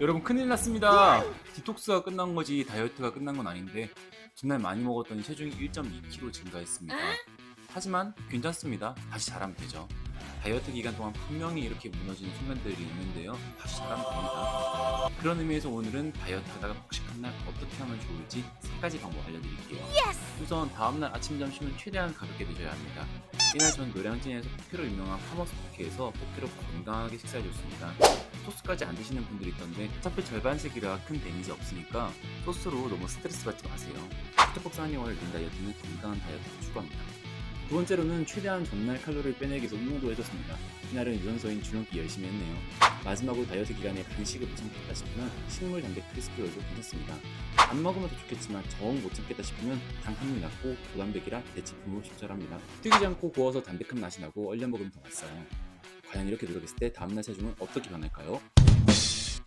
여러분 큰일 났습니다. 디톡스가 끝난 거지 다이어트가 끝난 건 아닌데 전날 많이 먹었더니 체중이 1.2kg 증가했습니다. 하지만 괜찮습니다. 다시 잘하면 되죠. 다이어트 기간 동안 분명히 이렇게 무너지는 순간들이 있는데요. 다시 잘하면 됩니다. 그런 의미에서 오늘은 다이어트 하다가 폭식한 날 어떻게 하면 좋을지 세 가지 방법 알려드릴게요. 우선 다음날 아침 점심은 최대한 가볍게 드셔야 합니다. 이날 전 노량진에서 포케로 유명한 파머스 포케에서 포케로 건강하게 식사해줬습니다. 소스까지 안 드시는 분들이 있던데 어차피 절반씩이라 큰 데미지 없으니까 소스로 너무 스트레스 받지 마세요. 포테폭스 한의원을 낸 다이어트는 건강한 다이어트를 추구합니다. 두 번째로는 최대한 전날 칼로리를 빼내기 위해서 운동도 해줬습니다. 이날은 유연소인 줄넘기 열심히 했네요. 마지막으로 다이어트 기간에 간식을 못 참겠다 싶으면 식물 단백 크리스피롤도 괜찮습니다. 안 먹으면 더 좋겠지만 정 못 참겠다 싶으면 당분이 낮고 고단백이라 대체품으로 적절합니다. 튀기지 않고 구워서 담백한 맛이 나고 얼려 먹으면 더 맛있어요. 과연 이렇게 노력했을 때 다음날 체중은 어떻게 변할까요?